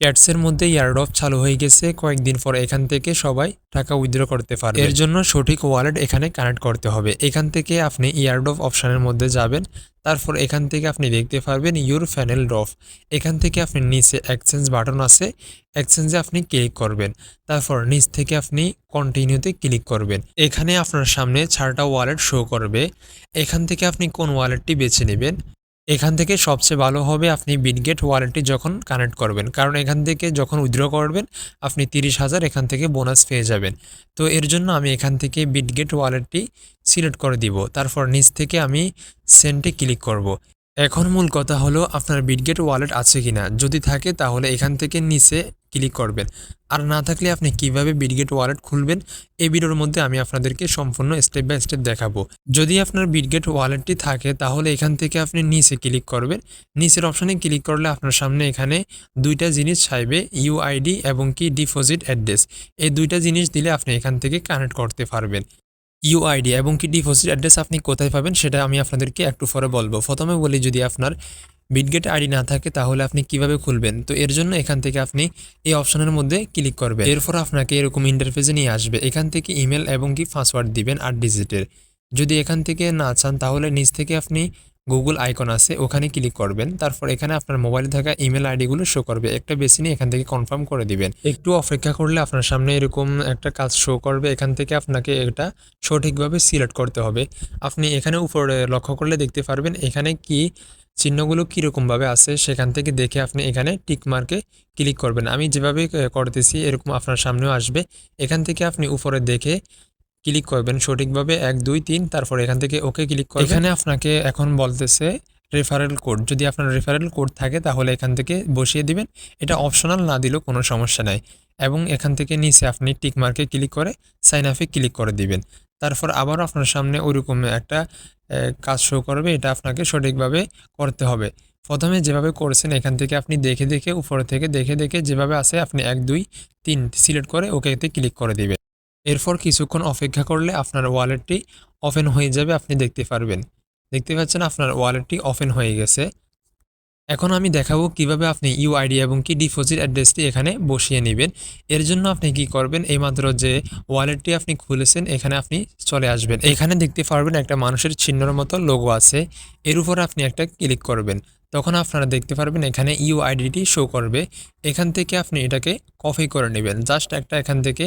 ক্যাটসের মধ্যে ইয়ারড্রপ চালু হয়ে গেছে। কয়েকদিন পর এখান থেকে সবাই টাকা উইথড্র করতে পারবে। এর জন্য সঠিক ওয়ালেট এখানে কানেক্ট করতে হবে। এখান থেকে আপনি ইয়ারড্রপ অপশানের মধ্যে যাবেন। তারপর এখান থেকে আপনি দেখতে পারবেন ইউর ফ্যানেল ড্রপ এখান থেকে আপনি নিচে এক্সচেঞ্জ বাটন আছে। এক্সচেঞ্জে আপনি ক্লিক করবেন। তারপর নিচ থেকে আপনি কন্টিনিউতে ক্লিক করবেন। এখানে আপনার সামনে চারটা ওয়ালেট শো করবে। এখান থেকে আপনি কোন ওয়ালেটটি বেছে নেবেন? এখান থেকে সবচেয়ে ভালো হবে আপনি বিনগেট ওয়ালেটটি যখন কানেক্ট করবেন। কারণ এখান থেকে যখন উইথড্র করবেন, আপনি তিরিশ হাজার এখান থেকে বোনাস পেয়ে যাবেন। তো এর জন্য আমি এখান থেকে বিটগেট ওয়ালেটটি সিলেক্ট করে দিব। তারপর নিচ থেকে আমি সেন্টে ক্লিক করব। এখন মূল কথা হলো, আপনার বিটগেট ওয়ালেট আছে কিনা? যদি থাকে, তাহলে এখান থেকে নিচে ক্লিক করবেন। আর না থাকলে আপনি কীভাবে বিটগেট ওয়ালেট খুলবেন, এই ভিডিওর মধ্যে আমি আপনাদেরকে সম্পূর্ণ স্টেপ বাই স্টেপ দেখাবো। যদি আপনার বিটগেট ওয়ালেটটি থাকে, তাহলে এখান থেকে আপনি নিচে ক্লিক করবেন। নিচের অপশনে ক্লিক করলে আপনার সামনে এখানে দুইটা জিনিস চাইবে ইউআইডি এবং কি ডিপোজিট অ্যাড্রেস এই দুইটা জিনিস দিলে আপনি এখান থেকে কানেক্ট করতে পারবেন। ইউআইডি এবং কি ডিপোজিট অ্যাড্রেস আপনি কোথায় পাবেন, সেটা আমি আপনাদেরকে একটু পরে বলব। প্রথমে বলি যদি আপনার বিটগেট আইডি না থাকে, তাহলে আপনি কীভাবে খুলবেন? তো এর জন্য এখান থেকে আপনি এই অপশনের মধ্যে ক্লিক করবেন। এরপর আপনাকে এরকম ইন্টারফেসে নিয়ে আসবে। এখান থেকে ইমেল এবং কি পাসওয়ার্ড দিবেন আট ডিজিটের যদি এখান থেকে না চান, তাহলে নিচ থেকে আপনি গুগল আইকন আছে, ওখানে ক্লিক করবেন। তারপর এখানে আপনার মোবাইলে থাকা ইমেল আইডিগুলো শো করবে। একটা বেছে নিয়ে এখান থেকে কনফার্ম করে দিবেন। একটু অপেক্ষা করলে আপনার সামনে এরকম একটা কাজ শো করবে। এখান থেকে আপনাকে এটা সঠিকভাবে সিলেক্ট করতে হবে। আপনি এখানে উপরে লক্ষ্য করলে দেখতে পারবেন, এখানে কি চিহ্নগুলো কীরকমভাবে আছে সেখান থেকে দেখে আপনি এখানে টিক মার্কে ক্লিক করবেন। আমি যেভাবে করতেছি এরকম আপনার সামনেও আসবে। এখান থেকে আপনি উপরে দেখে ক্লিক করবেন সঠিকভাবে। এক, দুই, তিন, তারপর এখান থেকে ওকে ক্লিক করবেন। এখানে আপনাকে এখন বলতেছে রেফারেল কোড যদি আপনার রেফারেল কোড থাকে, তাহলে এখান থেকে বসিয়ে দিবেন। এটা অপশনাল না দিলেও কোনো সমস্যা নাই। এবং এখান থেকে নিচে আপনি টিক মার্কে ক্লিক করে সাইন আপে ক্লিক করে দিবেন। তারপর আবারও আপনার সামনে ওইরকম একটা কাজ শো করবে। এটা আপনাকে সঠিকভাবে করতে হবে। প্রথমে যেভাবে করছেন, এখান থেকে আপনি দেখে দেখে, উপরে থেকে দেখে দেখে যেভাবে আছে, আপনি এক, দুই, তিন সিলেক্ট করে ওকেতে ক্লিক করে দিবেন। এরপর কিছুক্ষণ অপেক্ষা করলে আপনার ওয়ালেটটি ওপেন হয়ে যাবে, আপনি দেখতে পারবেন। দেখতে পাচ্ছেন আপনার ওয়ালেটটি ওপেন হয়ে গেছে। এখন আমি দেখাবো কীভাবে আপনি ইউআইডি এবং কি ডিপোজিট অ্যাড্রেসটি এখানে বসিয়ে নেবেন। এর জন্য আপনি কি করবেন? এইমাত্র যে ওয়ালেটটি আপনি খুলেছেন, এখানে আপনি চলে আসবেন। এখানে দেখতে পারবেন একটা মানুষের চিহ্নর মতো লোগো আছে। এর উপর আপনি একটা ক্লিক করবেন। তখন আপনারা দেখতে পারবেন এখানে ইউআইডিটি শো করবে। এখান থেকে আপনি এটাকে কপি করে নেবেন। জাস্ট একটা এখান থেকে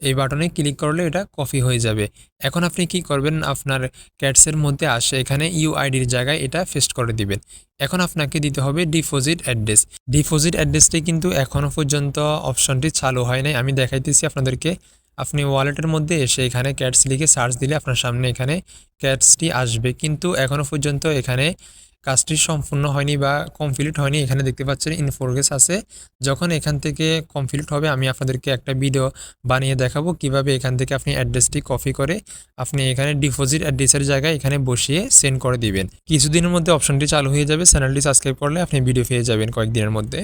এই বাটনে ক্লিক করলে এটা কপি হয়ে যাবে। এখন আপনি কি করবেন? আপনার ক্যাটসের মধ্যে আসে এখানে ইউআইডির জায়গায় এটা ফেস্ট করে দিবেন। এখন আপনাকে দিতে হবে ডিপোজিট অ্যাড্রেস ডিপোজিট অ্যাড্রেসটি কিন্তু এখনও পর্যন্ত অপশনটি চালু হয় নাই। আমি দেখাইতেছি আপনাদেরকে। আপনি ওয়ালেটের মধ্যে এসে এখানে ক্যাটস লিখে সার্চ দিলে আপনার সামনে এখানে ক্যাটসটি আসবে। কিন্তু এখনও পর্যন্ত এখানে কাজটি সম্পূর্ণ হয়নি বা কমপ্লিট হয়নি। এখানে দেখতে পাচ্ছেন ইন প্রোগ্রেস আছে। যখন এখান থেকে কমপ্লিট হবে, আমি আপনাদেরকে একটা ভিডিও বানিয়ে দেখাবো কীভাবে এখান থেকে আপনি অ্যাড্রেসটি কপি করে আপনি এখানে ডিপোজিট অ্যাড্রেসের জায়গায় এখানে বসিয়ে সেন্ড করে দিবেন। কিছুদিনের মধ্যে অপশনটি চালু হয়ে যাবে। চ্যানেলটি সাবস্ক্রাইব করলে আপনি ভিডিও পেয়ে যাবেন কয়েকদিনের মধ্যে।